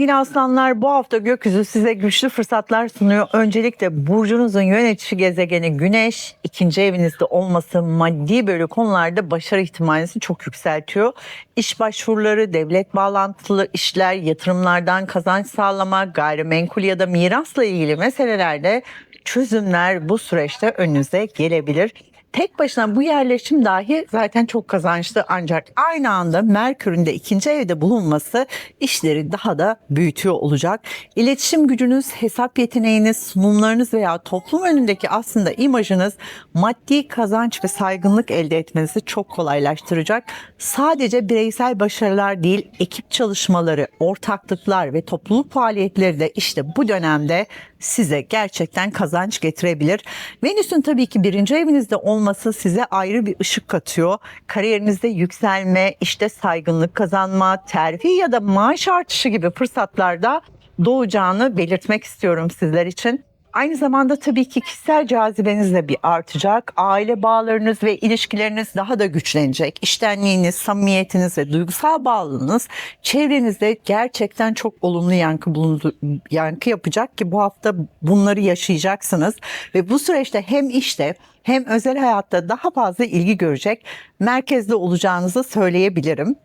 Yine aslanlar bu hafta gökyüzü size güçlü fırsatlar sunuyor. Öncelikle burcunuzun yönetici gezegeni Güneş ikinci evinizde olması maddi böyle konularda başarı ihtimalinizi çok yükseltiyor. İş başvuruları, devlet bağlantılı işler, yatırımlardan kazanç sağlama, gayrimenkul ya da mirasla ilgili meselelerde çözümler bu süreçte önünüze gelebilir. Tek başına bu yerleşim dahi zaten çok kazançlı ancak aynı anda Merkür'ün de ikinci evde bulunması işleri daha da büyütüyor olacak. İletişim gücünüz, hesap yeteneğiniz, sunumlarınız veya toplum önündeki aslında imajınız maddi kazanç ve saygınlık elde etmenizi çok kolaylaştıracak. Sadece bireysel başarılar değil, ekip çalışmaları, ortaklıklar ve topluluk faaliyetleri de işte bu dönemde size gerçekten kazanç getirebilir. Venüs'ün tabii ki birinci evinizde olması size ayrı bir ışık katıyor. Kariyerinizde yükselme, işte saygınlık kazanma, terfi ya da maaş artışı gibi fırsatlarda doğacağını belirtmek istiyorum sizler için. Aynı zamanda tabii ki kişisel cazibeniz de bir artacak. Aile bağlarınız ve ilişkileriniz daha da güçlenecek. İştenliğiniz, samimiyetiniz ve duygusal bağlılığınız çevrenizde gerçekten çok olumlu yankı bulundu, yankı yapacak ki bu hafta bunları yaşayacaksınız ve bu süreçte hem işte hem özel hayatta daha fazla ilgi görecek merkezde olacağınızı söyleyebilirim.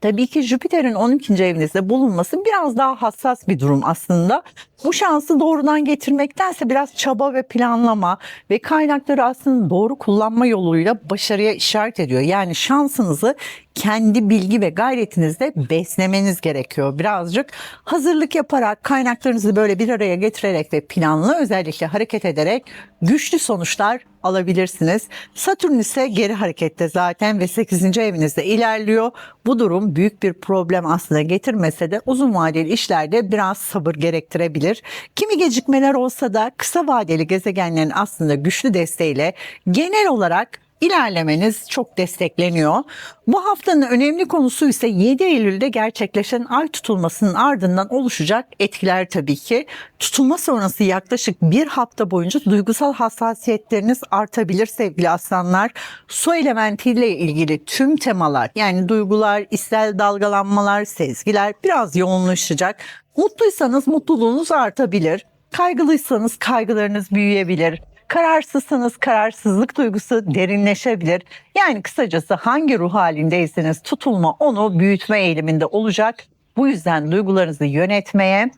Tabii ki Jüpiter'in 12. evinizde bulunması biraz daha hassas bir durum aslında. Bu şansı doğrudan getirmektense biraz çaba ve planlama ve kaynakları aslında doğru kullanma yoluyla başarıya işaret ediyor. Yani şansınızı kendi bilgi ve gayretinizle beslemeniz gerekiyor. Birazcık hazırlık yaparak, kaynaklarınızı böyle bir araya getirerek ve planlı özellikle hareket ederek güçlü sonuçlar alabilirsiniz. Satürn ise geri harekette zaten ve 8. evinizde ilerliyor. Bu durum büyük bir problem aslında getirmese de uzun vadeli işlerde biraz sabır gerektirebilir. Kimi gecikmeler olsa da kısa vadeli gezegenlerin aslında güçlü desteğiyle genel olarak ilerlemeniz çok destekleniyor. Bu haftanın önemli konusu ise 7 Eylül'de gerçekleşen ay tutulmasının ardından oluşacak etkiler tabii ki. Tutulma sonrası yaklaşık bir hafta boyunca duygusal hassasiyetleriniz artabilir sevgili aslanlar. Su elementiyle ilgili tüm temalar yani duygular, içsel dalgalanmalar, sezgiler biraz yoğunlaşacak. Mutluysanız mutluluğunuz artabilir. Kaygılıysanız kaygılarınız büyüyebilir. Kararsızsanız kararsızlık duygusu derinleşebilir. Yani kısacası hangi ruh halindeyseniz tutulma onu büyütme eğiliminde olacak. Bu yüzden duygularınızı yönetmeye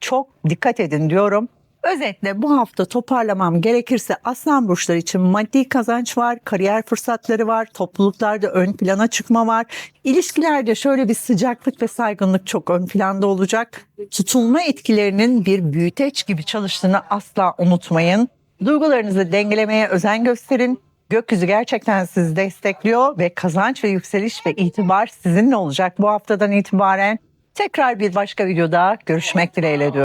çok dikkat edin diyorum. Özetle bu hafta toparlamam gerekirse aslan burçları için maddi kazanç var, kariyer fırsatları var, topluluklarda ön plana çıkma var. İlişkilerde şöyle bir sıcaklık ve saygınlık çok ön planda olacak. Tutulma etkilerinin bir büyüteç gibi çalıştığını asla unutmayın. Duygularınızı dengelemeye özen gösterin. Gökyüzü gerçekten sizi destekliyor ve kazanç ve yükseliş ve itibar sizinle olacak bu haftadan itibaren. Tekrar bir başka videoda görüşmek dileğiyle diyorum.